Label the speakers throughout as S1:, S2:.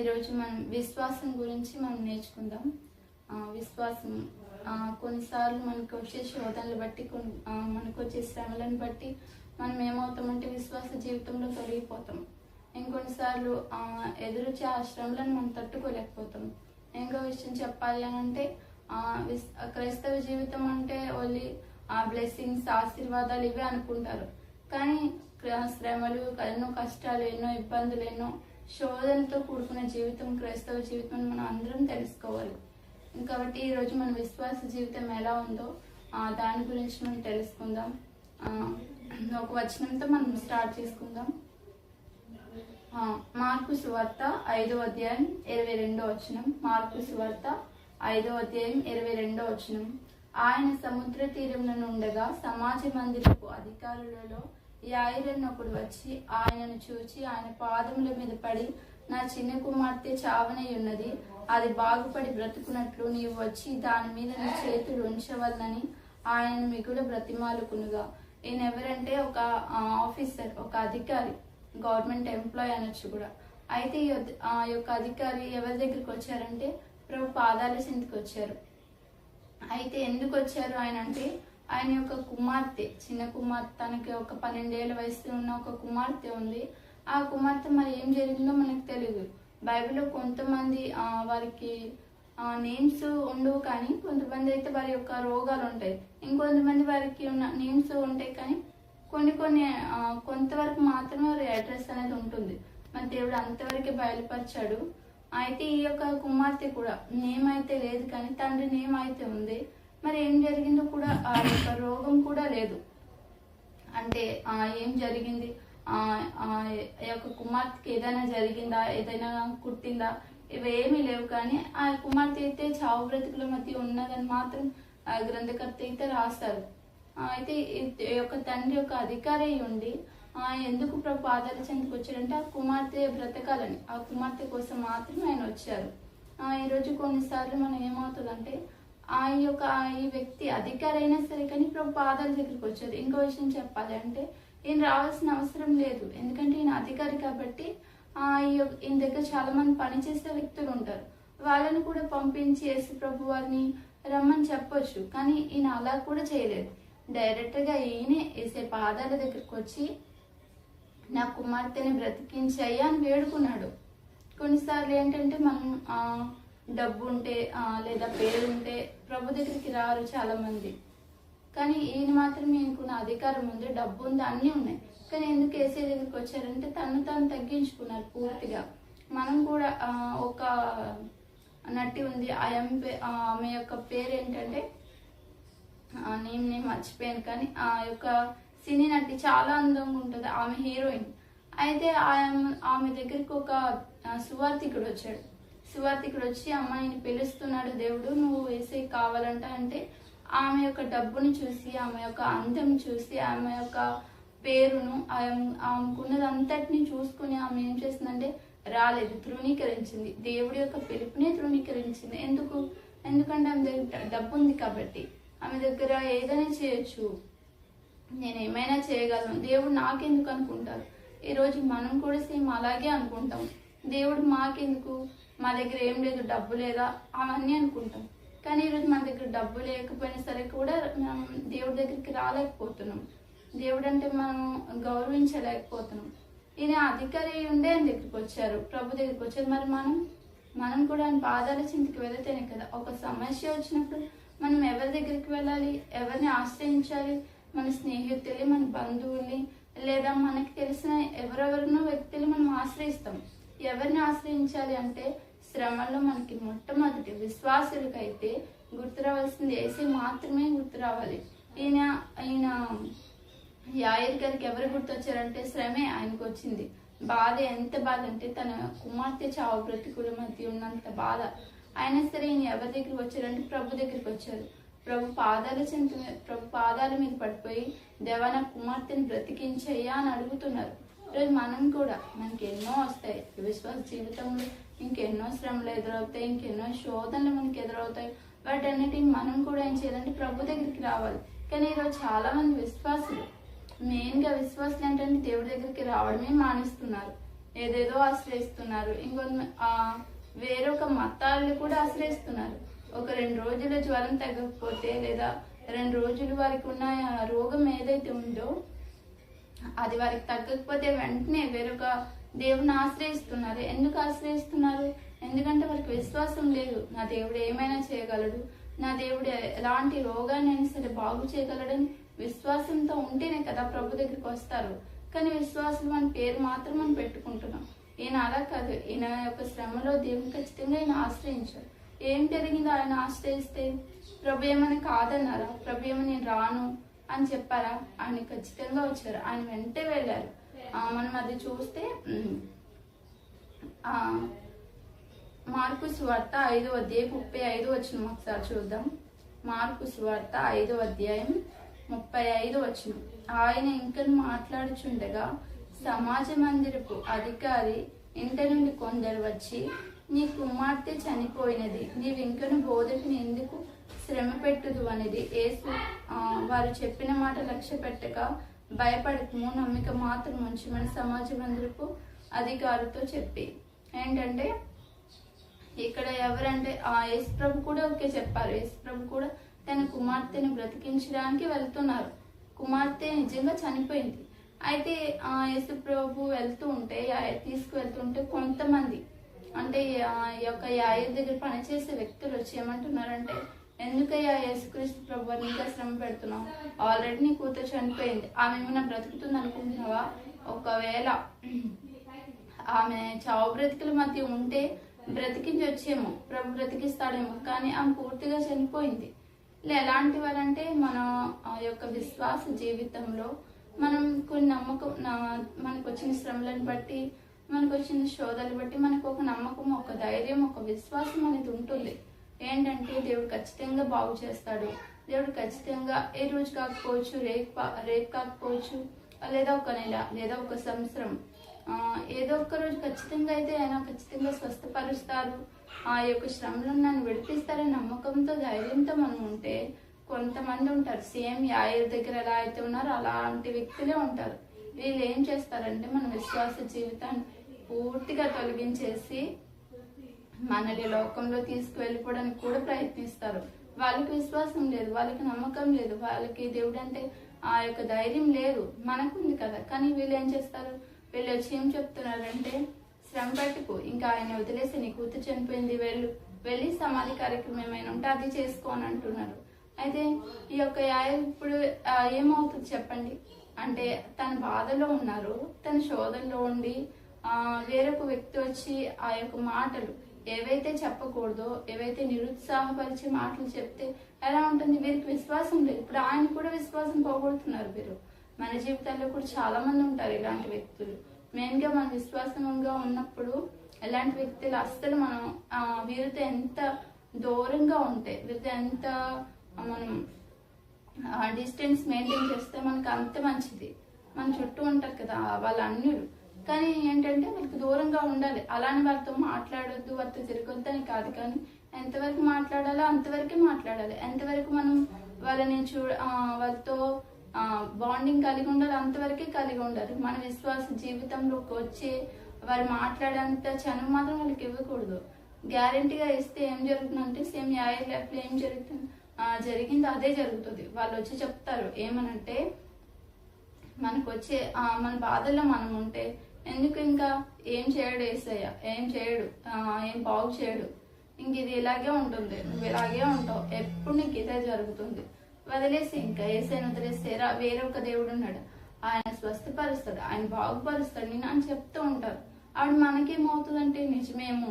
S1: ఈరోజు మనం విశ్వాసం గురించి మనం నేర్చుకుందాం. విశ్వాసం కొన్నిసార్లు మనకు వచ్చే శోధనలు బట్టి కొన్ని మనకు వచ్చే శ్రమలను బట్టి మనం ఏమవుతామంటే విశ్వాస జీవితంలో తొలగిపోతాం. ఇంకొన్నిసార్లు ఎదురొచ్చే ఆ శ్రమలను మనం తట్టుకోలేకపోతాం. ఇంకో విషయం చెప్పాలి అని అంటే క్రైస్తవ జీవితం అంటే ఓన్లీ ఆ బ్లెస్సింగ్స్ ఆశీర్వాదాలు ఇవే అనుకుంటారు. కానీ శ్రమలు ఎన్నో కష్టాలు ఎన్నో ఇబ్బందులు ఎన్నో శోధనతో కూడుకున్న జీవితం క్రైస్తవ జీవితం అని మనం అందరం తెలుసుకోవాలి. కాబట్టి ఈరోజు మన విశ్వాస జీవితం ఎలా ఉందో దాని గురించి మనం తెలుసుకుందాం. ఒక వచనంతో మనం స్టార్ట్ చేసుకుందాం. మార్కు సువార్త ఐదో అధ్యాయం ఇరవై రెండో వచనం. మార్కు సువార్త ఐదో అధ్యాయం ఇరవై రెండో వచనం. ఆయన సముద్ర తీరంలో ఉండగా సమాజ మందిరపు అధికారులలో యాయిరన్ ఒకడు వచ్చి ఆయనను చూచి ఆయన పాదముల మీద పడి నా చిన్న కుమార్తె చావనై ఉన్నది. అది బాగుపడి బ్రతుకున్నట్లు నీవు వచ్చి దాని మీద నీ చేతులు ఉంచవలనని ఆయన మిగులు బ్రతిమాలుకునుగా. ఈయన ఎవరంటే ఒక ఆఫీసర్ ఒక అధికారి గవర్నమెంట్ ఎంప్లాయ్ అనొచ్చు కూడా. అయితే ఈ ఆ యొక్క అధికారి ఎవరి దగ్గరికి వచ్చారంటే ప్రభు పాదాల చింతకు వచ్చారు. అయితే ఎందుకు వచ్చారు ఆయన అంటే ఆయన యొక్క కుమార్తె చిన్న కుమార్తె తనకి ఒక పన్నెండేళ్ళ వయసులో ఉన్న ఒక కుమార్తె ఉంది. ఆ కుమార్తె మరి ఏం జరిగిందో మనకు తెలియదు బైబిల్లో కొంతమంది వారికి నేమ్స్ ఉండవు కానీ కొంతమంది అయితే వారి యొక్క రోగాలు ఉంటాయి. ఇంకొంతమంది వారికి ఉన్న నేమ్స్ ఉంటాయి కానీ కొన్ని కొన్ని కొంతవరకు మాత్రమే వారి అడ్రస్ అనేది ఉంటుంది. మన దేవుడు అంతవరకే బయలుపరిచాడు. అయితే ఈ యొక్క కుమార్తె కూడా నేమ్ అయితే లేదు కానీ తండ్రి నేమ్ అయితే ఉంది. మరి ఏం జరిగిందో కూడా ఆ యొక్క రోగం కూడా లేదు. అంటే ఆ, ఏం జరిగింది? ఆ, యొక్క కుమార్తెకి ఏదైనా జరిగిందా? ఏదైనా కుట్టిందా? ఇవేమీ లేవు కానీ ఆ కుమార్తె అయితే చావు బ్రతుకుల మధ్య ఉన్నదని మాత్రం ఆ గ్రంథకర్త అయితే రాస్తారు. అయితే ఈ- యొక్క తండ్రి యొక్క అధికారి అయి ఉండి ఎందుకు ప్రభు పాదాల చెందుకు వచ్చారంటే ఆ కుమార్తె బ్రతకాలని ఆ కుమార్తె కోసం మాత్రమే ఆయన వచ్చారు. ఆ, ఈరోజు కొన్నిసార్లు మనం ఏమవుతుందంటే ఆ యొక్క ఈ వ్యక్తి అధికారి అయినా సరే కానీ ప్రభు పాదాల దగ్గరికి వచ్చారు ఇంకో విషయం చెప్పాలి అంటే ఈయన రావాల్సిన అవసరం లేదు. ఎందుకంటే ఈయన అధికారి కాబట్టి ఆ ఈయన దగ్గర చాలా మంది పనిచేసే వ్యక్తులు ఉంటారు. వాళ్ళని కూడా పంపించి యేసు ప్రభు వారిని రమ్మని చెప్పొచ్చు. కానీ ఈయన అలా కూడా చేయలేదు. డైరెక్ట్గా ఈయనే వేసే పాదాల దగ్గరికి వచ్చి నా కుమార్తెని బ్రతికించయ్యా అని వేడుకున్నాడు. కొన్నిసార్లు ఏంటంటే మనం డబ్బు ఉంటే లేదా పేరు ఉంటే ప్రభు దగ్గరికి రారు చాలా మంది కానీ ఈయన మాత్రం ఈయనకున్న అధికారం ఉంది డబ్బు ఉంది అన్నీ ఉన్నాయి. కానీ ఎందుకు ఏసీ దగ్గరికి వచ్చారంటే తను తను తగ్గించుకున్నారు పూర్తిగా. మనం కూడా ఒక నటి ఉంది ఆ పే- ఆమె యొక్క పేరు ఏంటంటే నేను నేను మర్చిపోయాను కానీ ఆ యొక్క సినీ నటి చాలా అందంగా ఉంటుంది ఆమె హీరోయిన్. అయితే ఆమె ఆమె దగ్గరికి ఒక సువార్థికుడు వచ్చాడు. సువార్థికుడు వచ్చి అమ్మాయిని పిలుస్తున్నాడు దేవుడు నువ్వు వేసే కావాలంట. అంటే ఆమె యొక్క డబ్బుని చూసి ఆమె యొక్క అందం చూసి ఆమె యొక్క పేరును ఆమె- ఆమెకున్నది అంతటిని చూసుకుని ఆమె ఏం చేసిందంటే రాలేదు తృణీకరించింది. దేవుడి యొక్క పిలుపునే తృణీకరించింది. ఎందుకు? ఎందుకంటే ఆమె దగ్గర డబ్బు ఉంది కాబట్టి. ఆమె దగ్గర ఏదైనా చేయొచ్చు. నేను ఏమైనా చేయగలను. దేవుడు నాకెందుకు అనుకుంటారు ఈరోజు మనం కూడా సేమ్ అలాగే అనుకుంటాం. దేవుడు మాకెందుకు? మా దగ్గర ఏం లేదు డబ్బు లేదా? అవన్నీ అనుకుంటాం. కానీ ఈరోజు మన దగ్గర డబ్బు లేకపోయినా సరే కూడా మనం దేవుడి దగ్గరికి రాలేకపోతున్నాం. దేవుడు అంటే మనం గౌరవించలేకపోతున్నాం. ఈయన అధికారి ఉండే ఆయన దగ్గరికి వచ్చారు ప్రభు దగ్గరికి వచ్చారు. మరి మనం? మనం కూడా ఆయన పాదాల చింతకి వెళితేనే కదా. ఒక సమస్య వచ్చినప్పుడు మనం ఎవరి దగ్గరికి వెళ్ళాలి? ఎవరిని ఆశ్రయించాలి? మన స్నేహితుల్ని మన బంధువుల్ని లేదా మనకి తెలిసిన ఎవరెవరినో వ్యక్తులు మనం ఆశ్రయిస్తాం. ఎవరిని ఆశ్రయించాలి అంటే శ్రమలో మనకి మొట్టమొదటి విశ్వాసులకైతే గుర్తు రావాల్సింది ఏసీ మాత్రమే గుర్తు రావాలి ఈయన ఈయన యాయర్ గారికి ఎవరు గుర్తొచ్చారంటే శ్రమే ఆయనకు వచ్చింది బాధ ఎంత బాధ అంటే తన కుమార్తె చావు బ్రతికుల మధ్య ఉన్నంత బాధ. అయినా సరే ఈయన ఎవరి దగ్గరికి వచ్చారంటే ప్రభు దగ్గరికి వచ్చారు. ప్రభు పాదాల చెంత ప్రభు పాదాల మీద పడిపోయి దేవా నా కుమార్తెని బ్రతికించయ్యా అని అడుగుతున్నారు. ఈరోజు మనం కూడా మనకి ఎన్నో వస్తాయి. విశ్వాస జీవితంలో ఇంకెన్నో శ్రమలు ఎదురవుతాయి ఇంకెన్నో శోధనలు మనకి ఎదురవుతాయి. వాటన్నిటిని మనం కూడా ఏం చేయాలంటే ప్రభు దగ్గరికి రావాలి. కానీ ఈరోజు చాలా మంది విశ్వాసులు మెయిన్గా విశ్వాసులు ఏంటంటే దేవుడి దగ్గరికి రావడమే మానేస్తున్నారు. ఏదేదో ఆశ్రయిస్తున్నారు. ఇంకొన్ని వేరొక మతాలను కూడా ఆశ్రయిస్తున్నారు. ఒక రెండు రోజుల జ్వరం తగ్గకపోతే లేదా రెండు రోజులు వారికి ఉన్న ఆ రోగం ఏదైతే ఉందో అది వారికి తగ్గకపోతే వెంటనే వేరొక దేవుని ఆశ్రయిస్తున్నారు. ఎందుకు ఆశ్రయిస్తున్నారు? ఎందుకంటే వారికి విశ్వాసం లేదు. నా దేవుడు ఏమైనా చేయగలడు? నా దేవుడు ఎలాంటి రోగాన్ని సరే బాగు చేయగలడని విశ్వాసంతో ఉంటేనే కదా ప్రభు దగ్గరికి వస్తారు. కానీ విశ్వాసం అని పేరు మాత్రం మనం పెట్టుకుంటున్నాం. ఈయన అలా కాదు. ఈయన యొక్క శ్రమలో దేవుని ఖచ్చితంగా ఈయన ఆశ్రయించారు ఏం జరిగిందో ఆయన ఆశ్రయిస్తే ప్రభు ఏమైనా కాదన్నారా? ప్రభు ఏమైనా నేను రాను? అని చెప్పారా? ఆయన ఖచ్చితంగా వచ్చారు. ఆయన వెంటే వెళ్ళారు. ఆ, మనం అది చూస్తే మార్కు స్వార్త ఐదో అధ్యాయం ముప్పై ఐదు వచ్చిన ఒకసారి చూద్దాం. మార్కు స్వార్త ఐదో అధ్యాయం ముప్పై ఐదు వచ్చిన ఆయన ఇంకా మాట్లాడుచుండగా సమాజ మందిరపు అధికారి ఇంటి నుండి కొందరు వచ్చి నీ కుమార్తె చనిపోయినది. నీవింకను బోధకుని ఎందుకు శ్రమ పెట్టుదు అనేది యేసు వారు చెప్పిన మాట లక్ష్య పెట్టక భయపడకము నమ్మిక మాత్రం ఉంచమని సమాజం మందిరపు అధికారులతో చెప్పి. ఏంటంటే ఇక్కడ ఎవరంటే ఆ యేసుప్రభు కూడా ఓకే చెప్పారు. యేసు ప్రభు కూడా తన కుమార్తెను బ్రతికించడానికి వెళ్తున్నారు. కుమార్తె నిజంగా చనిపోయింది. అయితే ఆ యేసుప్రభు వెళ్తూ ఉంటే తీసుకువెళ్తుంటే కొంతమంది అంటే ఈ యొక్క యాయ దగ్గర పనిచేసే వ్యక్తులు వచ్చి ఏమంటున్నారంటే ఎందుకయ్యా యేసుక్రీస్తు ప్రభు అని ఇంకా శ్రమ పెడుతున్నావు? ఆల్రెడీ నీ కూతురు చనిపోయింది. ఆమె ఏమైనా బ్రతుకుతుంది అనుకుంటున్నావా? ఒకవేళ ఆమె చావు బ్రతికల మధ్య ఉంటే బ్రతికించి వచ్చేమో. ప్రభు బ్రతికిస్తాడేమో. కానీ ఆమె పూర్తిగా చనిపోయింది. ఇలా ఎలాంటి వాళ్ళంటే మన ఆ యొక్క విశ్వాస జీవితంలో మనం కొన్ని నమ్మకం నా- మనకు వచ్చిన శ్రమలను బట్టి మనకు వచ్చిన శోధనలు బట్టి మనకు ఒక నమ్మకం ఒక ధైర్యం ఒక విశ్వాసం అనేది ఉంటుంది. ఏంటంటే దేవుడు ఖచ్చితంగా బాగు చేస్తాడు. దేవుడు ఖచ్చితంగా ఏ రోజు కాకపోవచ్చు రేపు రేపు కాకపోవచ్చు లేదా ఒక నెల లేదా ఒక సంవత్సరం ఏదో ఒక రోజు ఖచ్చితంగా అయితే ఆయన ఖచ్చితంగా స్వస్థపరుస్తారు. ఆ యొక్క శ్రమలను నన్ను విడిపిస్తారని నమ్మకంతో ధైర్యంతో మనం ఉంటే కొంతమంది ఉంటారు. సేమ్ యాయర్ దగ్గర ఎలా అయితే ఉన్నారో అలాంటి వ్యక్తులే ఉంటారు. వీళ్ళు ఏం చేస్తారంటే మన విశ్వాస జీవితాన్ని పూర్తిగా తొలగించేసి మనల్ని లోకంలో తీసుకువెళ్ళిపోవడానికి కూడా ప్రయత్నిస్తారు. వాళ్ళకి విశ్వాసం లేదు వాళ్ళకి నమ్మకం లేదు వాళ్ళకి దేవుడు అంటే ఆ యొక్క ధైర్యం లేదు. మనకుంది కదా. కానీ వీళ్ళు ఏం చేస్తారు? వీళ్ళు వచ్చి ఏం చెప్తున్నారంటే శ్రమ పెట్టుకు ఇంకా ఆయన వదిలేసి నీ కూతురు చనిపోయింది వెళ్ళు. వెళ్ళి సమాధి కార్యక్రమం ఏమైనా ఉంటే అది చేసుకోని అంటున్నారు. అయితే ఈ యొక్క యాయ ఇప్పుడు ఏమవుతుంది చెప్పండి? అంటే తన బాధలో ఉన్నారు తన శోధనలో ఉండి ఆ వేరొక వ్యక్తి వచ్చి ఆ యొక్క మాటలు ఏవైతే చెప్పకూడదో ఏవైతే నిరుత్సాహపరిచే మాటలు చెప్తే ఎలా ఉంటుంది? వీరికి విశ్వాసం లేదు. ఇప్పుడు ఆయన కూడా విశ్వాసం పోగొడుతున్నారు వీరు. మన జీవితాల్లో కూడా చాలా మంది ఉంటారు ఇలాంటి వ్యక్తులు. మెయిన్గా మన విశ్వాసంగా ఉన్నప్పుడు ఎలాంటి వ్యక్తులు అస్సలు మనం వీరితో ఎంత దూరంగా ఉంటే వీరితో ఎంత మనం డిస్టెన్స్ మెయింటైన్ చేస్తే మనకు అంత మంచిది. మన చుట్టూ ఉంటారు కదా వాళ్ళ అన్యులు. కానీ ఏంటంటే వాళ్ళకి దూరంగా ఉండాలి. అలానే వాళ్ళతో మాట్లాడొద్దు వాళ్ళతో తిరగొద్దు అని కాదు కానీ ఎంతవరకు మాట్లాడాలో అంతవరకే మాట్లాడాలి. ఎంతవరకు మనం వాళ్ళని చూ వారితో వాళ్ళతో బాండింగ్ కలిగి ఉండాలి అంతవరకే కలిగి ఉండాలి. మన విశ్వాస జీవితంలోకి వచ్చి వారు మాట్లాడేంత చనువు మాత్రం వాళ్ళకి ఇవ్వకూడదు. గ్యారంటీగా ఇస్తే ఏం జరుగుతుందంటే సేమ్ యాయ లైఫ్లో ఏం జరుగుతుంది? జరిగింది అదే జరుగుతుంది. వాళ్ళు వచ్చి చెప్తారు. ఏమనంటే మనకు వచ్చే మన బాధల్లో మనం ఉంటే ఎందుకు ఇంకా ఏం చేయడు ఏసయ్య? ఏం చేయడు? ఏం బాగు చేయడు? ఇంక ఇది ఇలాగే ఉంటుంది. నువ్వు ఇలాగే ఉంటావు. ఎప్పుడు నీకు ఇదే జరుగుతుంది. వదిలేసి ఇంకా ఏసైని వదిలేస్తే వేరే ఒక దేవుడు ఉన్నాడు. ఆయన స్వస్థపరుస్తాడు. ఆయన బాగుపరుస్తాడు. నేను అని చెప్తూ ఉంటారు. ఆవిడ మనకేమవుతుందంటే నిజమేమో.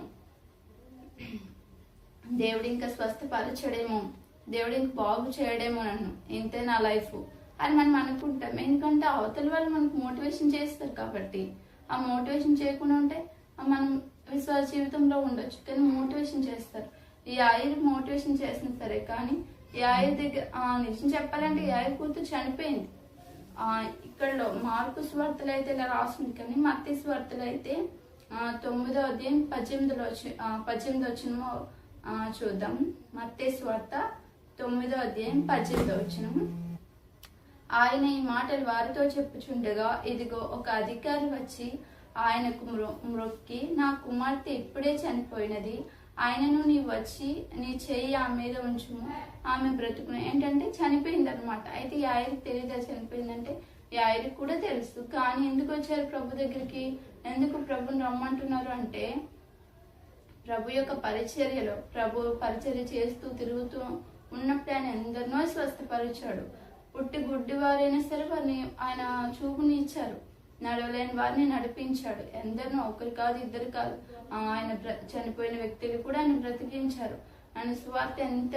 S1: దేవుడు ఇంకా స్వస్థపరచడేమో. దేవుడు ఇంక బాగు చేయడేమో నన్ను. ఇంతే నా లైఫ్. అని మనం అనుకుంటాం. ఎందుకంటే అవతల వాళ్ళు మనకు మోటివేషన్ చేస్తారు కాబట్టి. ఆ మోటివేషన్ చేయకుండా ఉంటే మనం విశ్వాస జీవితంలో ఉండొచ్చు. కానీ మోటివేషన్ చేస్తారు. ఈ ఆయుర్ మోటివేషన్ చేసిన సరే కానీ ఈ ఆయుర్ దగ్గర ఆ, నిజం చెప్పాలంటే ఈ ఆయుర్ కూతురు చనిపోయింది. ఆ ఇక్కడ మార్పు స్వార్థలు అయితే ఇలా రాస్తుంది. కానీ మత్తి స్వార్థలు అయితే తొమ్మిదో అధ్యాయం పద్దెనిమిదిలో వచ్చి పద్దెనిమిది వచ్చినమో చూద్దాం. మత్తే స్వార్థ తొమ్మిదో అధ్యాయం పద్దెనిమిదో వచ్చినము ఆయన ఈ మాటలు వారితో చెప్పుచుండగా ఇదిగో ఒక అధికారి వచ్చి ఆయనకు మ్రొక్కి నా కుమార్తె ఇప్పుడే చనిపోయినది. ఆయనను నీ వచ్చి నీ చెయ్యి ఆమె మీద ఉంచుము. ఆమె బ్రతుకును ఏంటంటే చనిపోయింది అనమాట అయితే యాయరికి తెలియదా చనిపోయిందంటే? యాయరికి కూడా తెలుసు. కానీ ఎందుకు వచ్చారు ప్రభు దగ్గరికి? ఎందుకు ప్రభుని రమ్మంటున్నారు అంటే ప్రభు యొక్క పరిచర్యలో ప్రభు పరిచర్య చేస్తూ తిరుగుతూ ఉన్నప్పుడు ఆయన ఎందరినో స్వస్థపరిచాడు. పుట్టి గుడ్డి వారైనా సరే వారిని ఆయన చూపుని ఇచ్చారు. నడవలేని వారిని నడిపించాడు. ఎందరినో ఒకరు కాదు ఇద్దరు కాదు. ఆయన బ్ర- చనిపోయిన వ్యక్తులు కూడా ఆయన బ్రతికించారు. ఆయన స్వార్థ ఎంత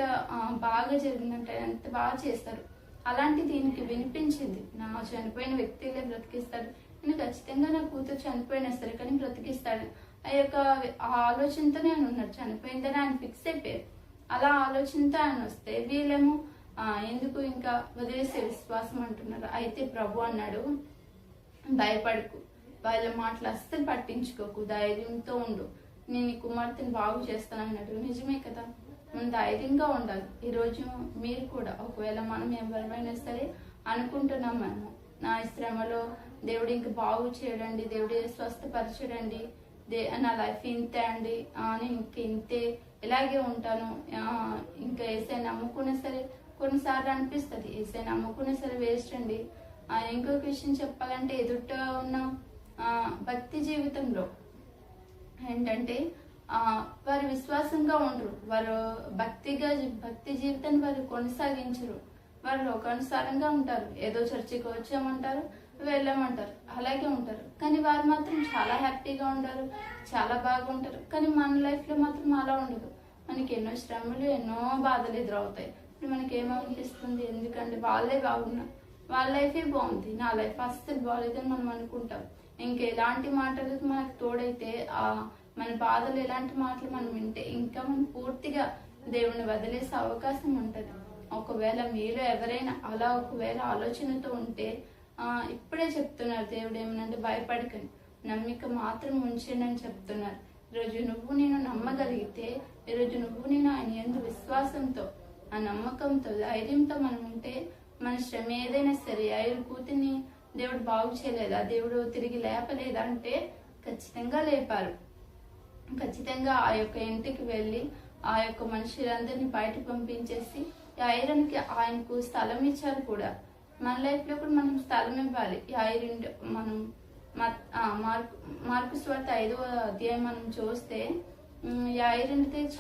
S1: బాగా జరిగిందంటే ఎంత బాగా చేస్తారు. అలాంటి దీనికి వినిపించింది. నా చనిపోయిన వ్యక్తులే బ్రతికిస్తాడు నేను ఖచ్చితంగా నా కూతురు చనిపోయినా సరే కానీ బ్రతికిస్తాడు. ఆ యొక్క ఆ ఆలోచనతోనే ఉన్నాడు. చనిపోయిందని ఆయన ఫిక్స్ అయిపోయారు. అలా ఆలోచనతో ఆయన వస్తే వీళ్ళేమో ఎందుకు ఇంకా వదిలేసే విశ్వాసం అంటున్నారు? అయితే ప్రభు అన్నాడు భయపడకు. వాళ్ళ మాటలు అస్సలు పట్టించుకోకు. ధైర్యంతో ఉండు. నేను ఈ కుమార్తెను బాగు చేస్తాను అన్నాడు నిజమే కదా? మనం ధైర్యంగా ఉండాలి. ఈరోజు మీరు కూడా ఒకవేళ మనం ఎవరైనా సరే అనుకుంటున్నాం మనము. నా ఈ శ్రమలో దేవుడు ఇంక బాగు చేయడండి దేవుడు స్వస్థపరచడండి దే నా లైఫ్ ఇంతే అండి. నేను ఇంక ఇంతే ఇలాగే ఉంటాను. ఇంకా ఏసై నమ్ముకున్నా సరే కొన్నిసార్లు అనిపిస్తుంది ఏసై నమ్ముకునే సరే వేస్ట్ అండి ఇంకొక విషయం చెప్పాలంటే ఎదుట ఉన్న భక్తి జీవితంలో ఏంటంటే వారు విశ్వాసంగా ఉండరు. వారు భక్తిగా భక్తి జీవితాన్ని వారు కొనసాగించరు. వారు లోకానుసారంగా ఉంటారు. ఏదో చర్చికి వచ్చామంటారు వెళ్ళామంటారు. అలాగే ఉంటారు. కానీ వారు మాత్రం చాలా హ్యాపీగా ఉంటారు చాలా బాగుంటారు. కానీ మన లైఫ్లో మాత్రం అలా ఉండదు. మనకి ఎన్నో శ్రమలు ఎన్నో బాధలు ఎదురవుతాయి. మనకి ఏమనిపిస్తుంది ఎందుకంటే వాళ్ళే బాగున్నారు వాళ్ళ లైఫే బాగుంది. నా లైఫ్ అస్సలు బాగాలేదని మనం అనుకుంటాం. ఇంకా ఎలాంటి మాటలు మనకు తోడైతే ఆ మన బాధలు ఎలాంటి మాటలు మనం వింటే ఇంకా మనం పూర్తిగా దేవుని వదిలేసే అవకాశం ఉంటుంది. ఒకవేళ మీరు ఎవరైనా అలా ఒకవేళ ఆలోచనతో ఉంటే ఆ ఇప్పుడే చెప్తున్నారు దేవుడు ఏమనంటే భయపడకండి. నమ్మిక మాత్రం ఉంచండి అని చెప్తున్నారు. ఈరోజు నువ్వు నేను నమ్మగలిగితే ఈరోజు నువ్వు నేను ఆయన ఎందు విశ్వాసంతో ఆ నమ్మకంతో ధైర్యంతో మనం ఉంటే మన శ్రమ ఏదైనా సరే ఐదు కూతుర్ని దేవుడు బాగు చేయలేదా? దేవుడు తిరిగి లేపలేదా? అంటే ఖచ్చితంగా లేపారు. ఖచ్చితంగా ఆ యొక్క ఇంటికి వెళ్ళి ఆ యొక్క మనుషులందరినీ బయట పంపించేసి ఈ ఆయనకు స్థలం ఇచ్చారు కూడా. మన లైఫ్లో కూడా మనం స్థలం ఇవ్వాలి. ఈ మనం మత్- మార్కు మార్కు స్వార్థ ఐదో అధ్యాయం మనం చూస్తే ఉమ్,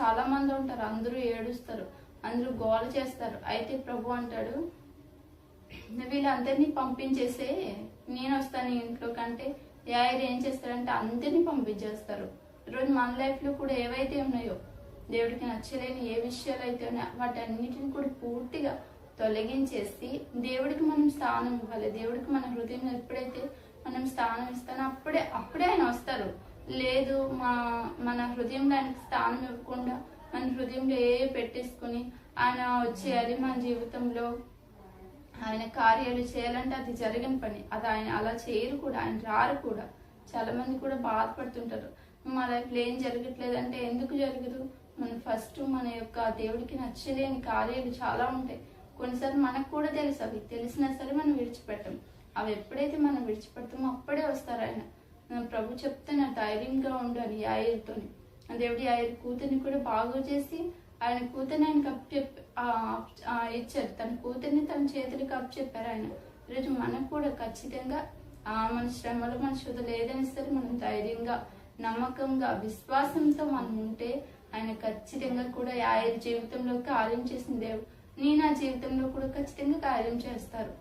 S1: చాలా మంది ఉంటారు. అందరూ ఏడుస్తారు. అందరూ గోల చేస్తారు. అయితే ప్రభు అంటాడు వీళ్ళందరినీ పంపించేసే నేను వస్తాను ఇంట్లో కంటే యాయర్ ఏం చేస్తారంటే అందరినీ పంపించేస్తారు. ఈరోజు మన లైఫ్లో కూడా ఏవైతే ఉన్నాయో దేవుడికి నచ్చలేని ఏ విషయాలు అయితే ఉన్నాయో వాటన్నిటిని కూడా పూర్తిగా తొలగించేసి దేవుడికి మనం స్థానం ఇవ్వాలి. దేవుడికి మన హృదయం ఎప్పుడైతే మనం స్థానం ఇస్తానో అప్పుడే అప్పుడే ఆయన వస్తారు. లేదు మా మన హృదయంలో ఆయనకి స్థానం ఇవ్వకుండా మన హృదయంలో ఏ పెట్టేసుకుని ఆయన వచ్చేయాలి మన జీవితంలో ఆయన కార్యాలు చేయాలంటే అది జరిగిన పని. అది ఆయన అలా చేయరు కూడా ఆయన రారు కూడా. చాలా మంది కూడా బాధపడుతుంటారు. మా లైఫ్లో ఏం జరగట్లేదు అంటే ఎందుకు జరగదు? మనం ఫస్ట్ మన యొక్క దేవుడికి నచ్చలేని కార్యాలు చాలా ఉంటాయి. కొన్నిసార్లు మనకు కూడా తెలుసు అవి తెలిసినా సరే మనం విడిచిపెట్టం. అవి ఎప్పుడైతే మనం విడిచిపెడతామో అప్పుడే వస్తారు ఆయన. మన ప్రభు చెప్తున్న ధైర్యంగా ఉండాలి అని దేవుడి ఆయన కూతుర్ని కూడా బాగు చేసి ఆయన కూతుర్ని ఆయన కప్ ఇచ్చారు. తన కూతుర్ని తన చేతులకు కప్ చెప్పారు ఆయన. ఈరోజు మనకు కూడా ఖచ్చితంగా ఆ మన శ్రమలు మన శుద్ధులు లేదని సరే మనం ధైర్యంగా నమ్మకంగా విశ్వాసంతో మనం ఉంటే ఆయన ఖచ్చితంగా కూడా ఆయన జీవితంలో కార్యం చేసిన దేవుడు. నీ నా జీవితంలో కూడా ఖచ్చితంగా కార్యం చేస్తారు.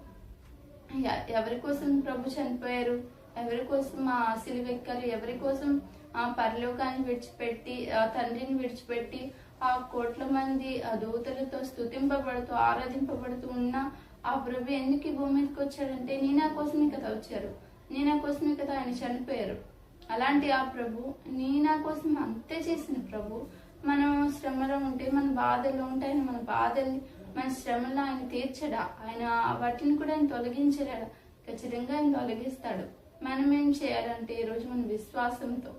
S1: ఎ- ఎవరి కోసం ప్రభు చనిపోయారు? ఎవరి కోసం ఆ సిలువెక్కారు? ఎవరి కోసం ఆ పరలోకాన్ని విడిచిపెట్టి ఆ తండ్రిని విడిచిపెట్టి ఆ కోట్ల మంది ఆ దూతలతో స్తుతింపబడుతూ ఆరాధింపబడుతూ ఉన్న ఆ ప్రభు ఎందుకు ఈ భూమి మీదకి వచ్చాడంటే నీ కోసమే కదా వచ్చారు. నేనా కోసమే కదా ఆయన చనిపోయారు. అలాంటి ఆ ప్రభు నీ కోసం అంతే చేసిన ప్రభు మనం శ్రమలో ఉంటే మన బాధలు ఉంటే ఆయన మన బాధల్ని మన శ్రమలో ఆయన తీర్చడా? ఆయన వాటిని కూడా ఆయన తొలగించలేడా? ఖచ్చితంగా ఆయన తొలగిస్తాడు. మనం ఏం చేయాలంటే ఈరోజు మన విశ్వాసంతో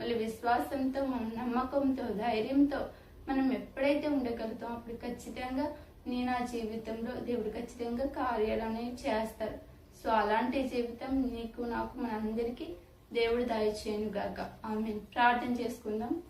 S1: మళ్ళీ విశ్వాసంతో నమ్మకంతో ధైర్యంతో మనం ఎప్పుడైతే ఉండగలుగుతాం అప్పుడు ఖచ్చితంగా నీ నా జీవితంలో దేవుడు ఖచ్చితంగా కార్యాలు అనేవి చేస్తారు. సో అలాంటి జీవితం నీకు నాకు మనందరికీ దేవుడు దయచేయను గాక ఆమె ప్రార్థన చేసుకుందాం.